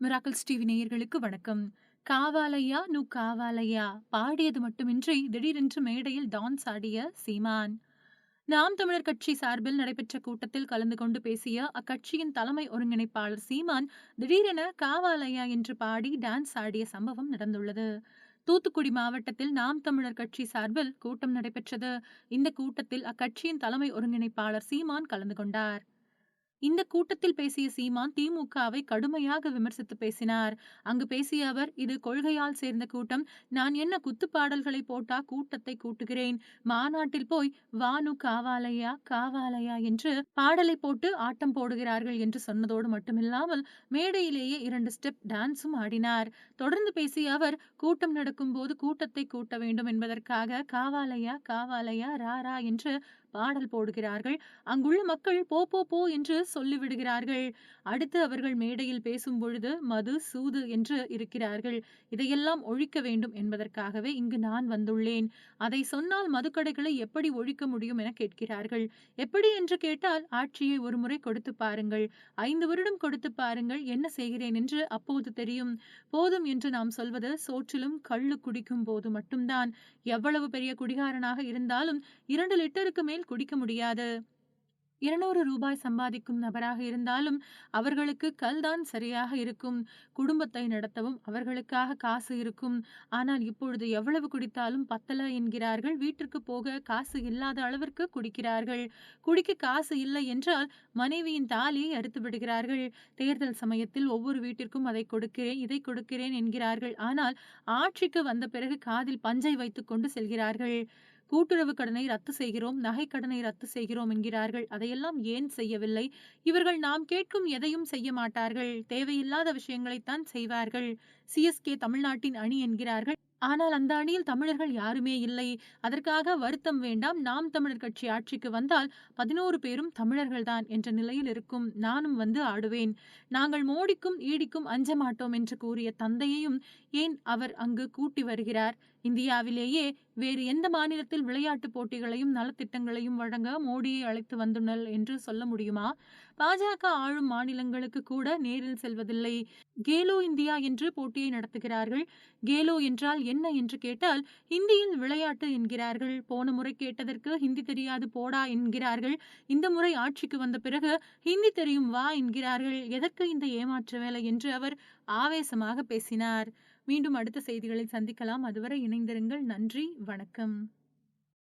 Miracles TV நேயர்களுக்கு வணக்கம். காவாலையா நு காவாலையா? பாடியது மட்டுமின்றி திடீரென்று மேடையில் டான்ஸ் ஆடிய சீமான். நாம் தமிழர் கட்சி சார்பில் நடைபெற்ற கூட்டத்தில் கலந்து கொண்டு பேசிய அக்கட்சியின் தலைமை ஒருங்கிணைப்பாளர் சீமான் திடீரென காவாலையா என்று பாடி டான்ஸ் ஆடிய சம்பவம் நடந்துள்ளது. தூத்துக்குடி மாவட்டத்தில் நாம் தமிழர் கட்சி சார்பில் கூட்டம் நடைபெற்றது. இந்த கூட்டத்தில் அக்கட்சியின் தலைமை ஒருங்கிணைப்பாளர் சீமான் கலந்து கொண்டார். இந்த கூட்டத்தில் பேசிய சீமான் திமுகவை கடுமையாக விமர்சித்து பேசினார். அங்கு பேசிய அவர் இது கொள்கையால் சேர்ந்த கூட்டம். நான் என்ன குத்துப்பாடல்களை போட்டா கூட்டத்தை கூட்டுகிறேன்? மாநாட்டில் போய் வானு காவாலையா காவாலையா என்று பாடலை போட்டு ஆட்டம் போடுகிறார்கள் என்று சொன்னதோடு மட்டுமில்லாமல் மேடையிலேயே இரண்டு ஸ்டெப் டான்ஸும் ஆடினார். தொடர்ந்து பேசிய அவர் கூட்டம் நடக்கும் போது கூட்டத்தை கூட்ட வேண்டும் என்பதற்காக காவாலையா காவாலையா ரா ரா என்று பாடல் போடுகிறார்கள். அங்குள்ள மக்கள் போ போ போ என்று சொல்லிவிடுகிறார்கள். அடுத்து அவர்கள் மேடையில் பேசும் பொழுது மது சூது என்று இருக்கிறார்கள். இதையெல்லாம் ஒழிக்க வேண்டும் என்பதற்காகவே இங்கு நான் வந்துள்ளேன். அதை சொன்னால் மதுக்கடைகளை எப்படி ஒழிக்க முடியும் என கேட்கிறார்கள். எப்படி என்று கேட்டால் ஆட்சியை ஒருமுறை கொடுத்து பாருங்கள். ஐந்து வருடம் கொடுத்து பாருங்கள். என்ன செய்கிறேன் என்று அப்போது தெரியும். போதும் என்று நாம் சொல்வது சோற்றிலும் கள்ளு குடிக்கும் போது மட்டும்தான். எவ்வளவு பெரிய குடிகாரனாக இருந்தாலும் இரண்டு லிட்டருக்கு மேல் மேல் குடிக்க முடியாது. இருநூறு ரூபாய் சம்பாதிக்கும் நபராக இருந்தாலும் அவர்களுக்கு கல்தான் சரியாக இருக்கும். குடும்பத்தை நடத்தவும் அவர்களுக்காக காசு இருக்கும். ஆனால் இப்பொழுது எவ்வளவு குடித்தாலும் பத்தல என்கிறார்கள். வீட்டிற்கு போக காசு இல்லாத அளவிற்கு குடிக்கிறார்கள். குடிக்க காசு இல்லை என்றால் மனைவியின் தாலியை அறுத்து விடுகிறார்கள். தேர்தல் சமயத்தில் ஒவ்வொரு வீட்டிற்கும் அதை கொடுக்கிறேன் இதை கொடுக்கிறேன் என்கிறார்கள். ஆனால் ஆட்சிக்கு வந்த பிறகு காதில் பஞ்சை வைத்துக்கொண்டு செல்கிறார்கள். கூட்டுறவு கடனை ரத்து செய்கிறோம் நகை கடனை ரத்து செய்கிறோம் என்கிறார்கள். அதையெல்லாம் ஏன் செய்யவில்லை? இவர்கள் நாம் கேட்கும் எதையும் செய்ய மாட்டார்கள். தேவையில்லாத விஷயங்களைத்தான் செய்வார்கள். சிஎஸ்கே தமிழ்நாட்டின் அணி என்கிறார்கள். ஆனால் அந்த அணியில் தமிழர்கள் யாருமே இல்லை. அதற்காக வருத்தம் வேண்டாம். நாம் தமிழர் கட்சி ஆட்சிக்கு வந்தால் பதினோரு பேரும் தமிழர்கள்தான் என்ற நிலையில் இருக்கும். நானும் வந்து ஆடுவேன். நாங்கள் மோடிக்கும் ஈடிக்கும் அஞ்ச மாட்டோம் என்று கூறிய தந்தையையும் ஏன் அவர் அங்கு கூட்டி வருகிறார்? இந்தியாவிலேயே வேறு எந்த மாநிலத்தில் விளையாட்டு போட்டிகளையும் நலத்திட்டங்களையும் வழங்க மோடியை அழைத்து வந்துள்ளனர் என்று சொல்ல முடியுமா? பாஜக ஆளும் மாநிலங்களுக்கு கூட நேரில் செல்வதில்லை. கேலோ இந்தியா என்று போட்டி போட்டியை நடத்துகிறார்கள். கேலோ என்றால் என்ன என்று கேட்டால் ஹிந்தியில் விளையாட்டு என்கிறார்கள். போன முறை கேட்டதற்கு ஹிந்தி தெரியாது போடா என்கிறார்கள். இந்த முறை ஆட்சிக்கு வந்த பிறகு ஹிந்தி தெரியும் வா என்கிறார்கள். எதற்கு இந்த ஏமாற்று வேலை என்று அவர் ஆவேசமாக பேசினார். மீண்டும் அடுத்த செய்திகளை சந்திக்கலாம். அதுவரை இணைந்திருங்கள். நன்றி வணக்கம்.